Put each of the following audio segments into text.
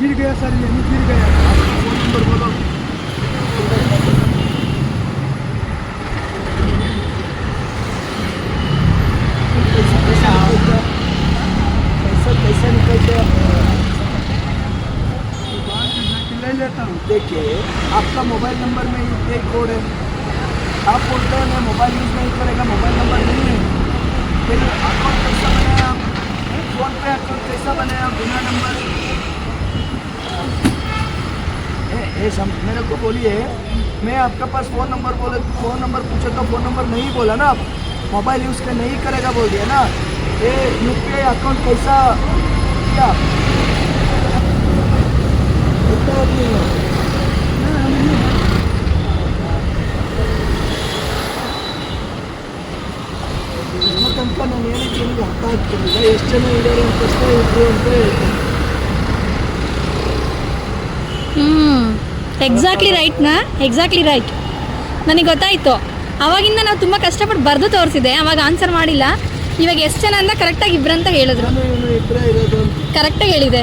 गिर गया सर ये गिर गया फ़ोन नंबर बोलो कैसा कैसा निकलता कैसा कैसा निकलता ले लेता हूँ। देखिए आपका मोबाइल नंबर में ये कोड है। आप बोलते हैं मैं मोबाइल यूज़ नहीं करेगा मोबाइल नंबर नहीं है। फिर अकाउंट कैसा बनाया फ़ोन पे अकाउंट कैसा बनाया बिना नंबर सम, मेरे को बोलिए मैं आपके पास फ़ोन नंबर बोले फ़ोन नंबर पूछे तो फ़ोन नंबर नहीं बोला ना आप? मोबाइल यूज़ कर नहीं करेगा बोल दिया ना? ये यू अकाउंट कैसा किया? ನಮ್ಮ ತನಕ ನಾನು ಹೇಳಿದ್ದು ನಿಮಗೆ ಅರ್ಥ ಆಗ್ತಿರಲಿಲ್ಲ ಎಷ್ಟು ಜನ ಇದ್ದಾರೆ ಅಂತ ಅಷ್ಟೇ ಇದ್ರು ಅಂತ ಹೇಳ್ತೀನಿ ಹ್ಞೂ ಎಕ್ಸಾಕ್ಟ್ಲಿ ರೈಟ್ನಾ ಎಕ್ಸಾಕ್ಟ್ಲಿ ರೈಟ್ ನನಗೆ ಗೊತ್ತಾಯಿತು. ಅವಾಗಿಂದ ನಾವು ತುಂಬ ಕಷ್ಟಪಟ್ಟು ಬರೆದು ತೋರಿಸಿದೆ. ಅವಾಗ ಆನ್ಸರ್ ಮಾಡಿಲ್ಲ. ಇವಾಗ ಎಷ್ಟು ಜನ ಅಂತ ಕರೆಕ್ಟಾಗಿ ಇಬ್ಬರಂತ ಹೇಳಿದ್ರು ಇಬ್ಬರೇ ಇರೋದು ಕರೆಕ್ಟಾಗಿ ಹೇಳಿದೆ.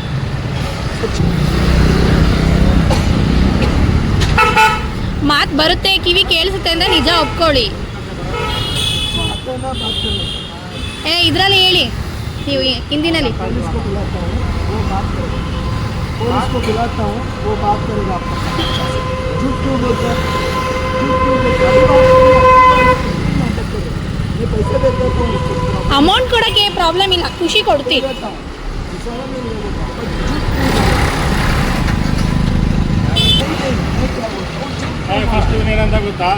ಮಾತು ಬರುತ್ತೆ, ಕಿವಿ ಕೇಳಿಸುತ್ತೆ ಅಂದ್ರೆ ನಿಜ ಒಪ್ಕೊಳ್ಳಿ. ಏ, ಇದರಲ್ಲಿ ಹೇಳಿ. ನೀವು ಹಿಂದಿನಲ್ಲಿ. ಅಮೌಂಟ್ ಕೊಡೋಕ್ಕೆ ಪ್ರಾಬ್ಲಮ್ ಇಲ್ಲ. ಖುಷಿ ಕೊಡ್ತೀವಿ ಗೊತ್ತಾ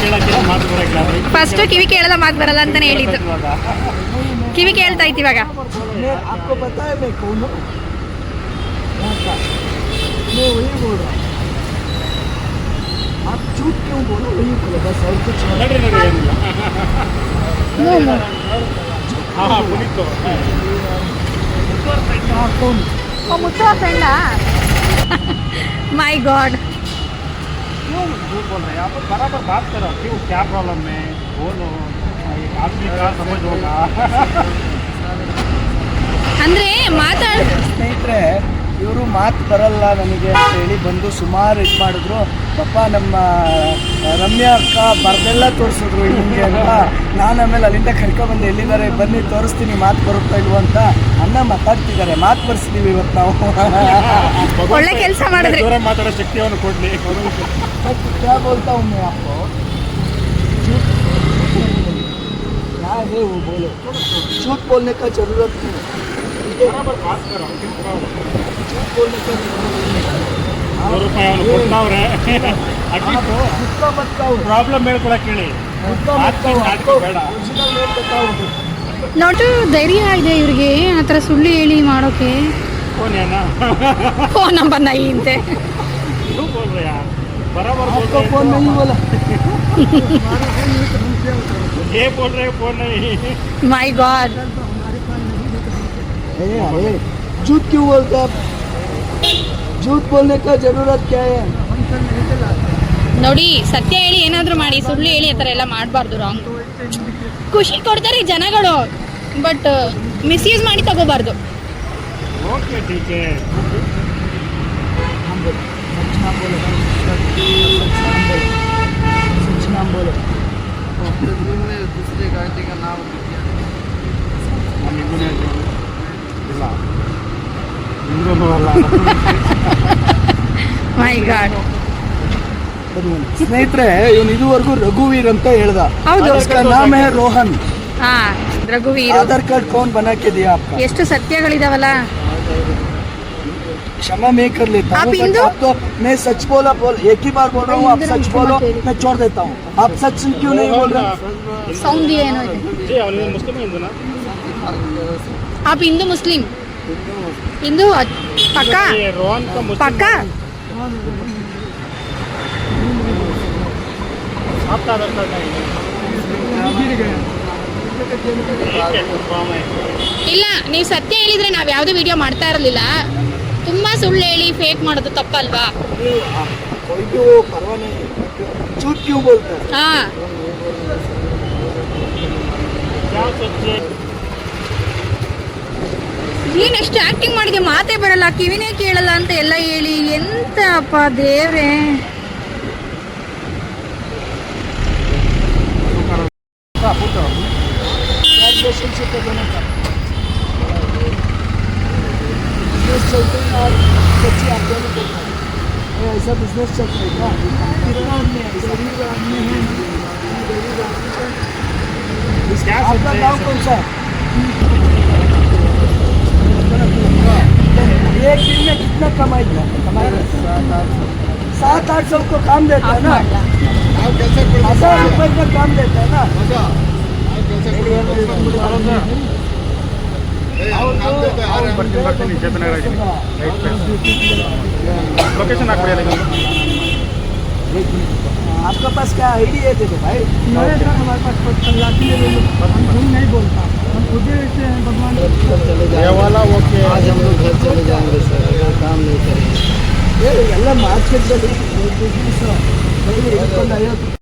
ಕೇಳಕ್ಕೆ ಮಾತು ಬರೋಲ್ಲ ಫಸ್ಟ್ ಕಿವಿ ಕೇಳದ ಮಾತು ಬರಲ್ಲ ಅಂತಾನೆ ಹೇಳಿದ್ದು नहीं, मैं ಕಿವಿ ಕೇಳ್ತಾ ಇತ್ತು ಇವಾಗ मैं आपको पता है मैं कौन हूँ यहाँ का मैं वही बोल रहा हूँ आप झूठ क्यों बोलो वही बोलो बस और कुछ नहीं ನಡ್ರಿ ನಡ್ರಿ ಏನಿಲ್ಲ ಹಾಂ ಹಾಂ ಪುನೀತು हाँ कौन ಮುಚ್ಚುವ ಫ್ರೆಂಡಾ ಮೈ ಗಾಡ್ क्यों झूठ बोल रहे हैं आप बराबर बात करो क्यों क्या प्रॉब्लम है बोलो एक आदमी का समझ होगा ಅಂದ್ರೆ ಮಾತಾಡ್ ಸ್ನೇಹಿತರೆ ಇವರು ಮಾತು ಬರಲ್ಲ ನನಗೆ ಅಂತ ಹೇಳಿ ಬಂದು ಸುಮಾರು ಇದು ಮಾಡಿದ್ರು ಪಾಪ ನಮ್ಮ ರಮ್ಯಾ ಅಕ್ಕ ಬರ್ದೆಲ್ಲ ತೋರಿಸಿದ್ರು ಹಿಂಗೆ ಅಂತ ನಾನು ಆಮೇಲೆ ಅಲ್ಲಿಂದ ಕರ್ಕೊಬಂದು ಎಲ್ಲಿದ್ದಾರೆ ಬನ್ನಿ ತೋರಿಸ್ತೀನಿ ಮಾತು ಬರುತ್ತಾ ಇಲ್ವೋ ಅಂತ ಅಣ್ಣ ಮಾತಾಡ್ತಿದ್ದಾರೆ ಮಾತು ಬರ್ಸ್ತೀವಿ ಇವತ್ತು ನಾವು ಒಳ್ಳೆ ಕೆಲಸ ಮಾಡಿದ್ರಿ ದೂರ ಮಾತಾಡೋ ಶಕ್ತಿಯನ್ನು ಕೊಡ್ಲಿ बट क्या बोलता हूँ मैं आपको झूठ क्या है वो बोलो झूठ बोलने का जरूरत नहीं है ठीक है? ಬರಾಬರ್ ಬಾತ್ ಕರೋ क्यों problem? झूठ बोलने का जरूरत नहीं है ನೂರು ರೂಪಾಯಿ ಅವನು ಕೊಡ್ತಾವ್ರೆ आप गुस्सा मत खाओ ಪ್ರಾಬ್ಲಮ್ ಹೇಳ್ಕೊಳಕ್ ಹೇಳಿ गुस्सा मत खाओ नाटक आपको ಬೇಡ. ओरिजिनल रेट बताओ ನೋಟು ಧೈರ್ಯ ಇದೆ ಇವ್ರಿಗೆ ಆ ಥರ ಸುಳ್ಳು ಹೇಳಿ ಮಾಡೋಕೆ ಫೋನ್ ಏನ ಫೋನ್ ನಂಬರ್ ನೈ ಅಂತೆ क्यों बोल रहे यार बराबर बोल आपको रहे फोन नहीं बोला ये बोल रहे फोन नहीं ಮೈ ಗಾಡ್ अरे अरे झूठ क्यों बोलते आप झूठ बोलने का जरूरत क्या है ನೋಡಿ ಸತ್ಯ ಹೇಳಿ ಏನಾದರೂ ಮಾಡಿ ಸುಳ್ಳು ಹೇಳಿ ಆ ಥರ ಎಲ್ಲ ಮಾಡಬಾರ್ದು ರಾಂಗ್ ಖುಷಿ ಕೊಡ್ತಾರೆ ಈ ಜನಗಳು ಬಟ್ ಮಿಸ್ಯೂಸ್ ಮಾಡಿ ತಗೋಬಾರ್ದು ओके ठीक है नाम बोलो सच नाम बोलो सच नाम बोलो सच नाम बोलो दूसरे गाड़ी का नाम ನಮ್ಮಿಗೂ ಇಲ್ಲ ನಿಮ್ಗೂ ಅಲ್ಲ ಮೈ ಗಾಡ್ ಸ್ನೇಹಿತರೆ ಇವನು ಇದುವರೆಗೂ ರಘುವೀರ್ ಅಂತ ಹೇಳ್ದ ಹೌದು. उसका नाम है रोहन ಹಾಂ ರಘುವೀರು आधार कार्ड कौन बना के दिया आपका ಎಷ್ಟು ಸತ್ಯಗಳಿದಾವಲ್ಲ क्षमा मैं कर लेता आप हूँ बट हिंदू? आप तो मैं सच बोला बोल एक ही बार बोल रहा हूँ आप हिंदू सच नहीं बोलो क्षमा मैं छोड़ देता हूँ आप सच क्यों नहीं बोल रहे ಸೌಂದಿ ಏನೋ ಇದೆ जी ಅವನಿಗೆ ಮುಸ್ಲಿಂ ಹಿಂದೂನಾ आप हिंदू मुस्लिम हिंदू पक्का ये रोहन का मुस्लिम पक्का आपका आधार कार्ड नहीं है ठीक है फॉर्म है ಇಲ್ಲ ನೀವು ಸತ್ಯ ಹೇಳಿದ್ರೆ ನಾವು ಯಾವುದೇ ವಿಡಿಯೋ ಮಾಡ್ತಾ ಇರಲಿಲ್ಲ ತುಂಬಾ ಸುಳ್ಳು ಹೇಳಿ ಫೇಕ್ ಮಾಡೋದು ತಪ್ಪಲ್ವಾ? ಇದು ಪರವಾನಗಿ ಚೂಟ್ಯೂ ಆಕ್ಟಿಂಗ್ ಮಾಡಿದೆ? ಮಾತೇ ಬರಲ್ಲ. ಕಿವಿನೇ ಕೇಳಲ್ಲ ಅಂತ ಎಲ್ಲ ಹೇಳಿ. ಎಂತ ಎಂತಪ್ಪ ದೇವ್ರೆ. ಫೋಟೋ. बिज़नेस चलते हैं और सच्ची आप दोनों करते हैं ऐसा बिज़नेस चल रहा है। क्या? कितना आदमी है। गरीब आदमी है। गरीब आदमी का आपका गाँव कौन सा? एक दिन में कितना कमाई कमाएगा कमाएगा सात आठ सौ। को काम देता है ना? हज़ार रुपए का काम देता है ना? ಬರ್ತೀನಿ ಬರ್ತೀನಿ ಜಯನಗರ ಲೊಕೇಶನ್ ಹಾಕ್ಬಿಡಿ ಅದಕ್ಕೆ आपका पास क्या आईडी है देखो भाई हमारे पास नहीं बोलता हम खुद ही भगवान ये वाला ओके आज हम लोग घर चले जाएंगे सर अगर काम नहीं करेंगे ಎಲ್ಲ ಮಾರ್ಕೆಟ್ದಲ್ಲಿ ಬಿಸ್ನೆಸ್ ಐವತ್ತು